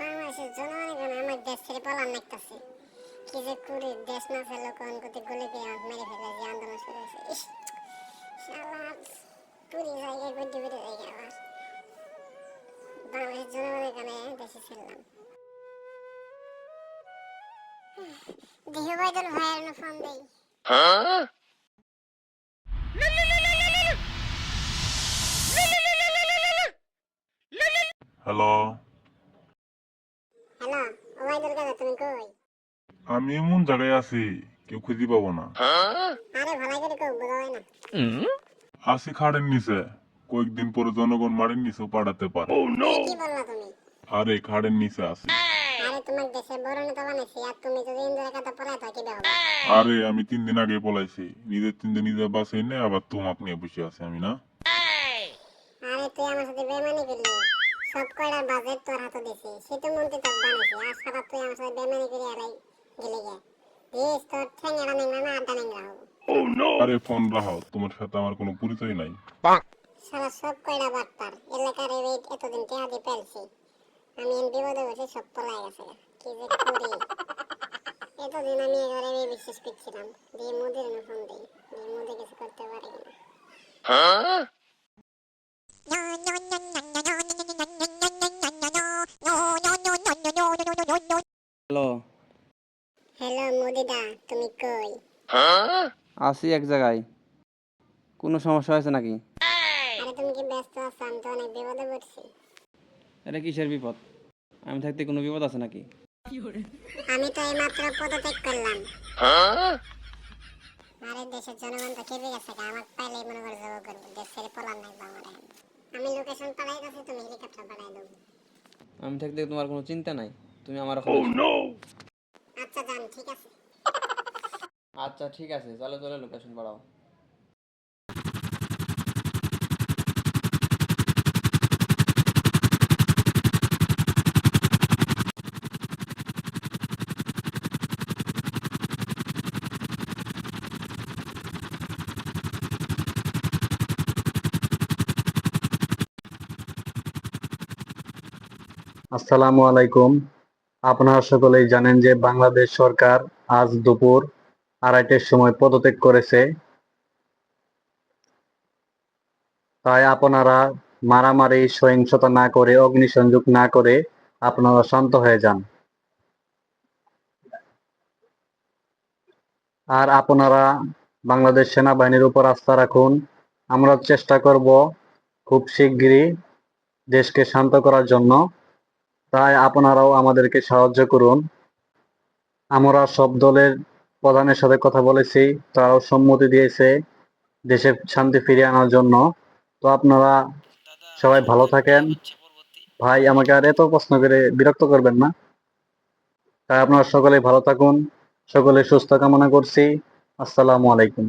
বাংলাদেশের জনগণ আমার দেশ ছেড়ে পালান লাগতেছে। কি যে করি দেশ না ফেলো কোন কোথায় গুলি দিয়ে মেরে ফেলে যে আন্দোলন শুরু হয়েছে। পুরি জায়গায় গড্ডি জায়গায় আবার। বাংলাদেশের জনগণের দেশে ছিলাম দেহ বাইদুল ভাইয়ের ফোন দেই। হ্যালো হ্যালো তুমি কই? আমি এমন জায়গায় আছি কেউ খুঁজে পাবো না। আরে করে না। আসি খাড়ের নিচে কয়েকদিন পরে জনগণ মাড়ের নিচেও পাঠাতে পারে। কি বললা তুমি? আরে খাড়ের নিচে আছি। আরে তোমার দেশের বড় নেতা বানাইছি আর তুমি যদি ইন্দিরা কাতা পড়ায় থাকি হবে? আরে আমি তিন দিন আগে পলাইছি। নিজের তিন দিন নিজে বাসাই নেই আবার তোমাকে নিয়ে বসে আছি আমি না? আরে তুই আমার সাথে বেমানি করলি। সব কয়টার বাজেট তোর হাতে দিছি। সেটা মন্ত্রী তোর বানাইছি আর সারা তুই আমার সাথে বেমানি করে আলাই গেলে গে। দিস তোর ঠ্যাঙ্গেরা নেংরা না আড্ডা নেংরা হব। আরে ফোন রাখাও। তোমার সাথে আমার কোনো পরিচয় নাই। সারা সব কয়টা বাটপার এলাকার এই এতদিন টেহা দিয়ে পেলছি আমি এন বিপদে বসে সব পলাই গেছে। কি যে করি? এতদিন আমি এবারে আমি বিশ্বাস করছিলাম। দিয়ে মোদির ফোন দিই। দিয়ে মোদি কিছু করতে পারে কিনা। হ্যালো হ্যালো মোদিদা তুমি কই? আছি এক জায়গায়। কোনো সমস্যা হয়েছে নাকি? আরে তুমি কি ব্যস্ত আছো? আমি তো অনেক বিপদে পড়ছি। এটা কিসের বিপদ? আমি থাকতে কোনো বিপদ আছে নাকি? আমি তো এইমাত্র পদত্যাগ করলাম। আরে দেশের জনগণ তো খেপে গেছে পাইলেই মনে করে করব দেশ ছেড়ে পলান নাই বাংলা আমি লোকেশন পাঠাই তুমি হেলিকপ্টার পাঠাই দেবো আমি থাকতে তোমার কোনো চিন্তা নাই। তুমি আমার ওখানে এসো। আচ্ছা যান ঠিক আছে। আচ্ছা ঠিক আছে চলো চলো লোকেশন বাড়াও। আসসালামু আলাইকুম। আপনারা সকলেই জানেন যে বাংলাদেশ সরকার আজ দুপুর আড়াইটের সময় পদত্যাগ করেছে। তাই আপনারা মারামারি, সহিংসতা না করে, অগ্নিসংযোগ না করে আপনারা শান্ত হয়ে যান। আর আপনারা বাংলাদেশ সেনাবাহিনীর উপর আস্থা রাখুন। আমরা চেষ্টা করব খুব শিগগিরই দেশকে শান্ত করার জন্য। তাই আপনারাও আমাদেরকে সাহায্য করুন। আমরা সব দলের প্রধানের সাথে কথা বলেছি, তারাও সম্মতি দিয়েছে দেশে শান্তি ফিরিয়ে আনার জন্য। তো আপনারা সবাই ভালো থাকেন। ভাই, আমাকে আর এত প্রশ্ন করে বিরক্ত করবেন না। তাই আপনারা সকলে ভালো থাকুন সকলে সুস্থ কামনা করছি। আসসালামু আলাইকুম।